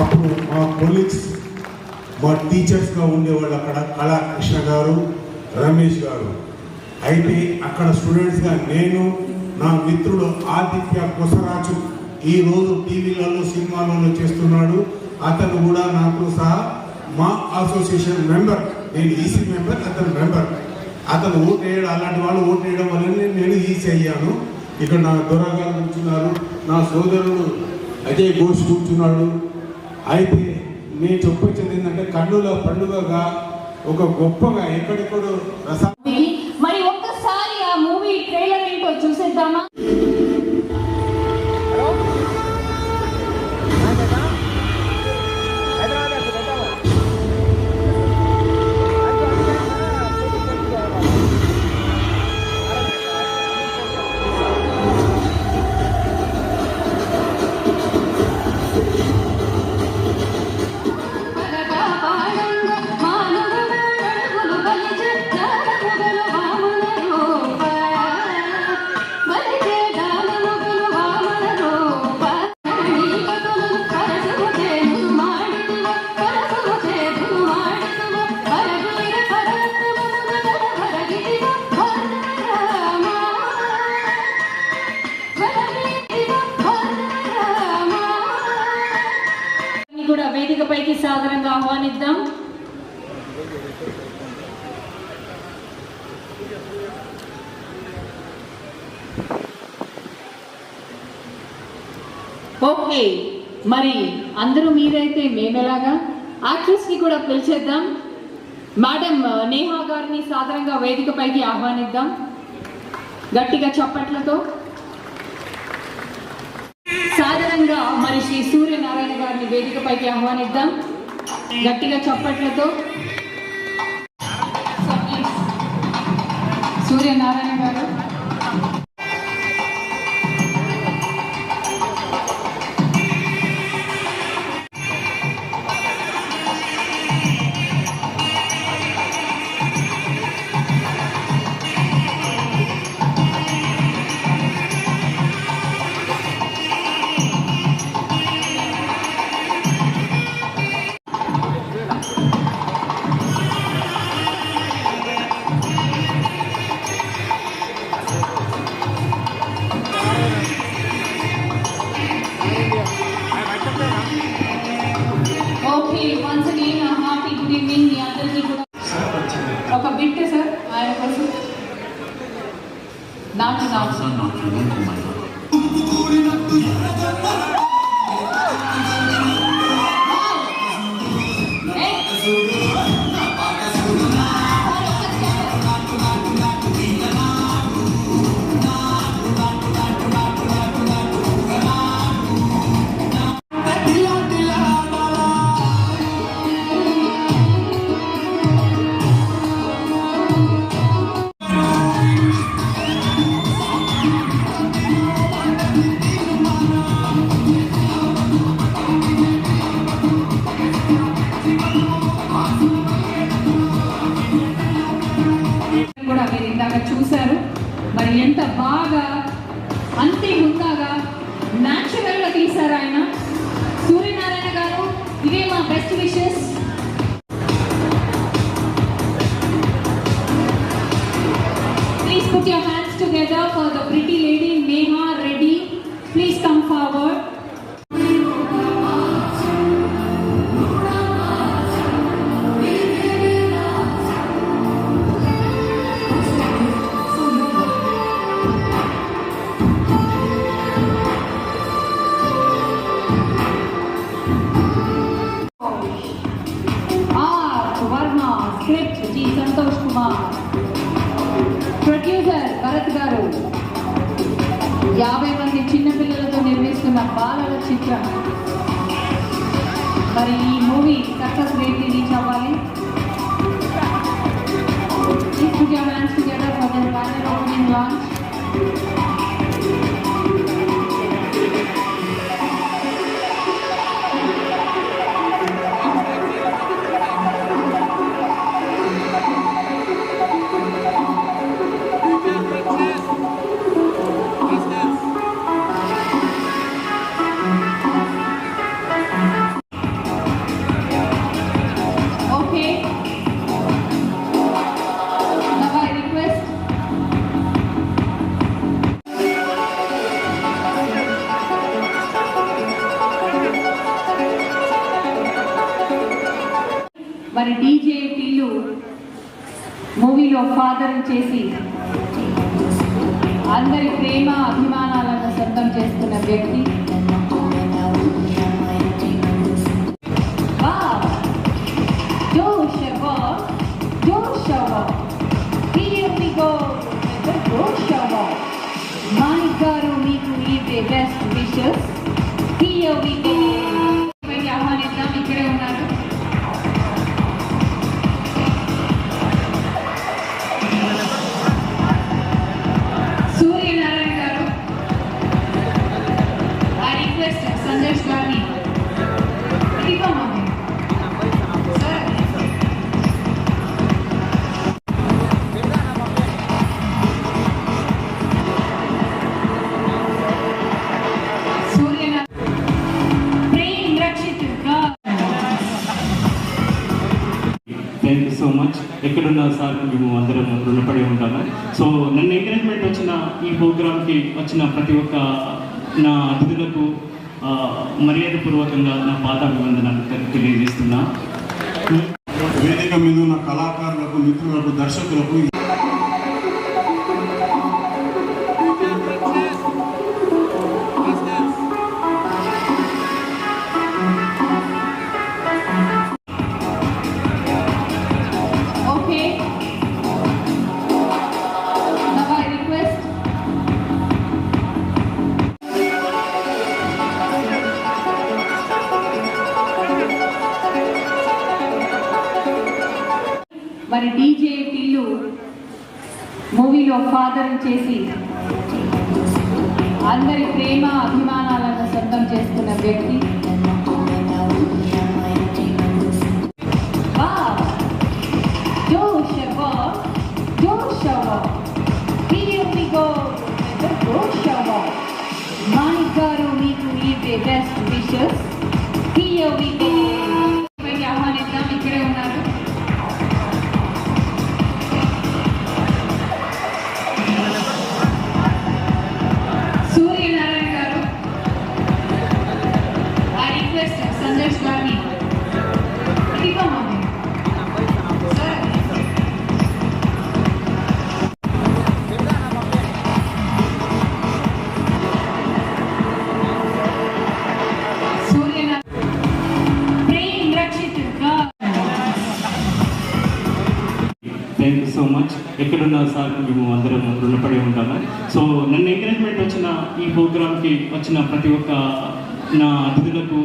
అప్పుడు మా కొలీగ్స్ మా టీచర్స్గా ఉండేవాళ్ళు అక్కడ కళా కృష్ణ గారు రమేష్ గారు. అయితే అక్కడ స్టూడెంట్స్గా నేను నా మిత్రుడు ఆదిత్య కొసరాజు ఈ రోజు టీవీలలో సినిమాలలో చేస్తున్నాడు. అతను కూడా నాకు సహా మా అసోసియేషన్ మెంబర్ నేను ఈసీ మెంబర్ అతను మెంబర్ అతను ఓటు వేయడం అలాంటి వాళ్ళు ఓటు వేయడం వల్లనే నేను ఈసీ అయ్యాను. ఇక్కడ నా దొరగారు కూర్చున్నారు నా సోదరుడు అజయ్ ఘోష్ కూర్చున్నాడు. అయితే నేను చెప్పొచ్చింది ఏంటంటే కన్నుల పండుగగా ఒక గొప్పగా ఎక్కడెక్కడో రస জামা వేదికపైకి సాదరంగా ఆహ్వానిద్దాం. ఓకే మరి అందరూ మీరైతే మేమెలాగా? యాక్ట్రెస్ని కూడా పిలిచేద్దాం. మేడం నేహా గారిని సాధారణంగా వేదికపైకి ఆహ్వానిద్దాం. గట్టిగా చప్పట్లతో. సాధారణంగా మరి శ్రీ సూర్యనారాయణ గారిని వేదికపైకి ఆహ్వానిద్దాం. గట్టిగా చప్పట్లతో. Suryanarayana okay once again hearty good evening మీ అందరికీ కూడా ఒక బిట్ సార్ ఆయన కోసం నాటు నాటు బాగా అంతే హుందాగా న్యాచురల్గా తీశారు ఆయన? సూర్యనారాయణ గారు ఇవే మా best wishes please put your hands together for the pretty lady Neha Reddy please come forward Bharat garu యాభై మంది చిన్నపిల్లలతో నిర్మిస్తున్న బాలల చిత్రం మరి ఈ మూవీ సక్సెస్ రేట్ని రీచ్ అవ్వాలి Please put your hands together for the banner opening launch. మరి డీజే మూవీలో ఫాదర్ చేసి అందరి ప్రేమ అభిమానాలను సొంతం చేసుకున్న వ్యక్తి. వావ్ గారు మీకు ఈ best wishes here we go ఎక్కడున్న సార్ మేము అందరం రుణపడి ఉంటాము. సో నన్ను ఎంకరేజ్మెంట్ వచ్చిన ఈ ప్రోగ్రామ్కి వచ్చిన ప్రతి ఒక్క నా అతిథులకు మర్యాదపూర్వకంగా నా పాదాభివందనాలు తె- తెలియజేస్తున్నా. వేదిక మీద ఉన్న కళాకారులకు మిత్రులకు దర్శకులకు యువర్ ఫాదర్ చేసి అందరి ప్రేమ అభిమానాలను సొంతం చేసుకున్న వ్యక్తి. మాణిక్ గారు మీకు ఈ best wishes here we go ఎక్కడున్న సార్ మేము అందరం రుణపడి ఉంటాము. సో నన్ను ఎంకరేజ్మెంట్ వచ్చిన ఈ ప్రోగ్రామ్కి వచ్చిన ప్రతి ఒక్క నా అతిథులకు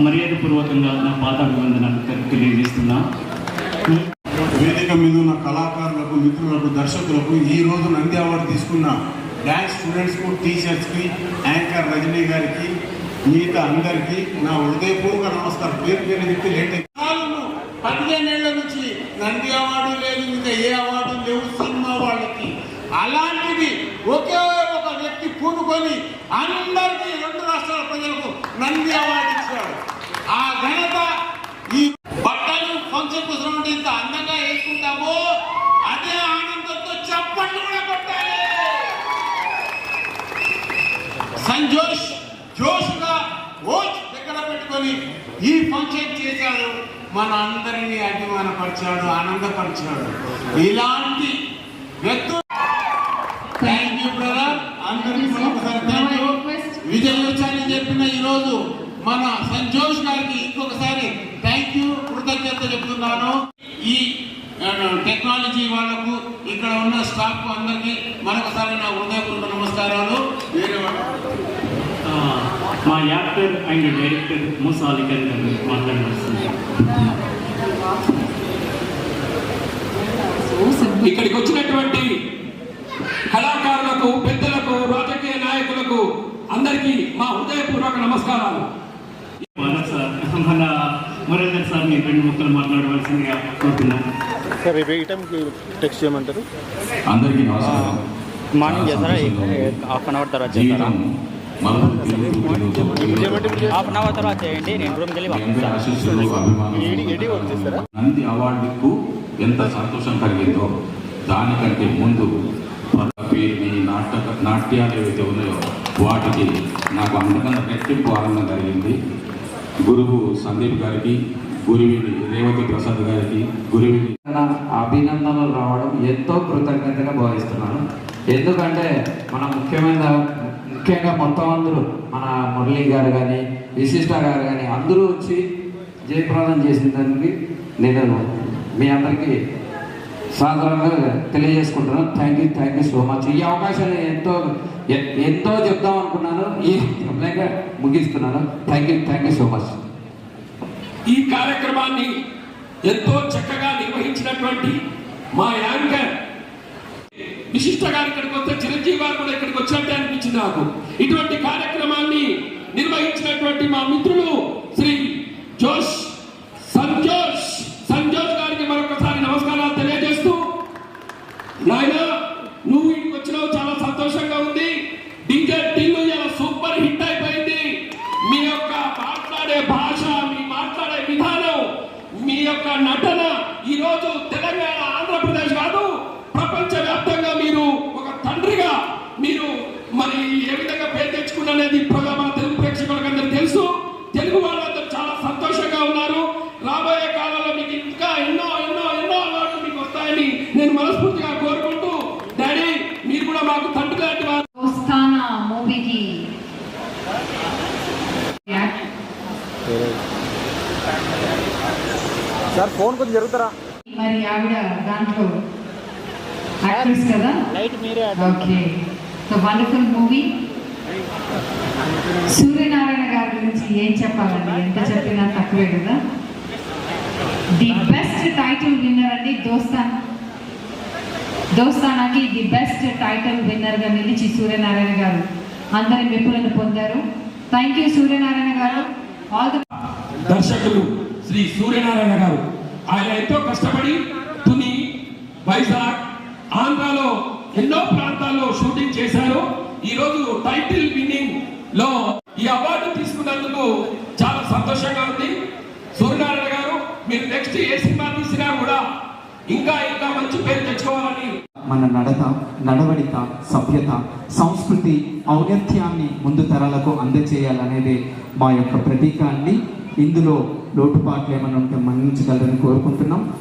మర్యాదపూర్వకంగా నా పాదాభివందనాలు తె- తెలియజేస్తున్నా. వేదిక మీద ఉన్న కళాకారులకు మిత్రులకు దర్శకులకు ఈ రోజు నంది అవార్డు తీసుకున్న డ్యాన్స్ స్టూడెంట్స్కు టీచర్స్కి యాంకర్ రజనీ గారికి మిగతా అందరికీ నా హృదయపూర్వక నమస్కారం. పేరు పేరు చెప్పి లేట్ అయింది. కాలంలో పదిహేనేళ్ళ నుంచి నంది అవార్డు లేదు ఇంకా ఏ అవార్డు లేవు సినిమా వాళ్ళకి అలాంటిది ఒకే ఒక వ్యక్తి పూనుకొని అందరికీ రెండు రాష్ట్రాల ప్రజలకు నంది అవార్డు ఇచ్చాడు ఆ ఘనత ఈ బట్టలు ఫంక్షన్ కోసం ఇంత అందంగా వేసుకుంటామో అదే ఆనందంతో చప్పట్లు కూడా కొట్టాలి సంజోష్ మన అందరినీ అభిమానపరిచాడు ఆనందపరిచాడు. ఇలాంటి వ్యక్తులు థ్యాంక్ యూ బ్రదర్ అందరికీ విజయోత్సవాన్ని చెప్పిన ఈ రోజు మన సంజోష్ గారికి ఇంకొకసారి థ్యాంక్ యూ కృతజ్ఞత చెప్తున్నాను. ఈ టెక్నాలజీ వాళ్ళకు ఇక్కడ ఉన్న స్టాఫ్ అందరికీ మరొకసారి నా హృదయపూర్వక నమస్కారాలు వేరే వాళ్ళు ఆ, మా actor and director Moosa Ali Khan garu మాట్లాడవలసింది. ఇక్కడికి వచ్చినటువంటి కళాకారులకు పెద్దలకు రాజకీయ నాయకులకు అందరికీ మా హృదయపూర్వక నమస్కారాలు. మన సార్ మన మురళీధర్ సార్ మీరు రెండు ముక్కలు మాట్లాడవలసిందిగా కోరుతున్నాను సార్ రేపు ఈ టైంకి టెక్స్ట్ చేయమంటారు? అందరికీ నమస్కారం. మార్నింగ్ చేస్తారా? హాఫ్ అన్ అవర్ తర్వాత హాఫ్ అన్ అవర్ తర్వాత చేయండి నేను రూమ్కి వెళ్ళి నంది అవార్డుకు ఎంత సంతోషం కలిగిందో దానికంటే ముందు పేరుని నాటక నాట్యాలు ఏవైతే ఉన్నాయో వాటికి నాకు అంతకన్నా రెట్టింపు ఆనందం కలిగింది. గురువు సందీప్ గారికి గురువిని రేవతి ప్రసాద్ గారికి గురువిని అభినందనలు రావడం ఎంతో కృతజ్ఞతగా భావిస్తున్నాను. ఎందుకంటే మన ముఖ్యమైన ముఖ్యంగా మొత్తం అందరూ మన మురళి గారు కానీ విశిష్ట గారు కానీ అందరూ వచ్చి జయప్రదం చేసిన దానికి నేను మీ అందరికీ సాధారణంగా తెలియజేసుకుంటున్నాను. Thank you thank you so much ఈ అవకాశాన్ని ఎంతో ఎంతో చెప్దాం అనుకున్నాను. ఈ సమయంగా ముగిస్తున్నాను. Thank you thank you so much ఈ కార్యక్రమాన్ని ఎంతో చక్కగా నిర్వహించినటువంటి మా యాంకర్ విశిష్ట గారు ఇక్కడికి వస్తే చిరంజీవి గారు కూడా ఇక్కడికి వచ్చినట్టే అనిపించింది నాకు. ఇటువంటి కార్యక్రమాన్ని నిర్వహించినటువంటి మా మిత్రులు శ్రీ జోష్ సంజోష్ సంజోష్ గారికి మరొకసారి నమస్కారాలు తెలియజేస్తూ నాయన నువ్వు ఇంటికి వచ్చినావు చాలా సంతోషంగా ఉంది. డీజే టిల్లు ఇలా సూపర్ హిట్ అయిపోయింది. మీ యొక్క మాట్లాడే భాష మీ మాట్లాడే విధానం మీ యొక్క నటన ఈరోజు తెలంగాణ ఆంధ్రప్రదేశ్ కాదు ప్రపంచ వ్యాప్తంగా మీరు ఒక తండ్రిగా మీరు మరి ఏ విధంగా పేరు తెచ్చుకున్నది ఇప్పుడు మన తెలుగు ప్రేక్షకులకు అందరూ తెలుసు తెలుగు వాళ్ళందరూ చాలా సంతోషంగా ఉన్నారు రాబోయే కాలంలో మీకు ఇంకా ఎన్నో ఎన్నో ఎన్నో అవార్డులు మీకు వస్తాయని నేను మనస్ఫూర్తిగా కోరుకుంటూ డాడీ మీరు కూడా మాకు తండ్రి లాంటి వారు దోస్తానా మూవీకి సార్ ఫోన్ కొంచెం జరుగుతారా? మరి ఆవిడ దాంట్లో యాక్ట్రెస్ కదా? లైట్ మీరే okay. The wonderful movie Suryanarayana గారి గురించి ఏం చెప్పాలండి? ఎంత చెప్పినా తక్కువే కదా? ది బెస్ట్ టైటిల్ విన్నర్ అండి దోస్తాన్. దోస్తానాకి ది బెస్ట్ టైటిల్ విన్నర్గా నిలిచి సూర్యనారాయణ గారు అందరి మెప్పులను పొందారు. థ్యాంక్ యూ సూర్యనారాయణ గారు. ఆల్ ద దర్శకులు శ్రీ సూర్యనారాయణ గారు. ఆయన ఎంతో కష్టపడి తుని వైజాగ్ ఆంధ్రాలో ఎన్నో ప్రాంతాల్లో షూటింగ్ చేశారు. ఈ రోజు టైటిల్ విన్నింగ్లో ఈ అవార్డు తీసుకున్నందుకు చాలా సంతోషంగా ఉంది. సూర్యనారాయణ గారు మీరు నెక్స్ట్ ఏ సినిమా తీసినా కూడా ఇంకా ఇంకా మంచి పేరు తెచ్చుకోవాలని. మన నడత నడవడిక సభ్యత సంస్కృతి ఔన్నత్యాన్ని ముందు తరాలకు అందజేయాలనేదే మా యొక్క ప్రతీకాన్ని ఇందులో లోటుపాట్లు ఏమైనా ఉంటే మన్నించగలరని కోరుకుంటున్నాం.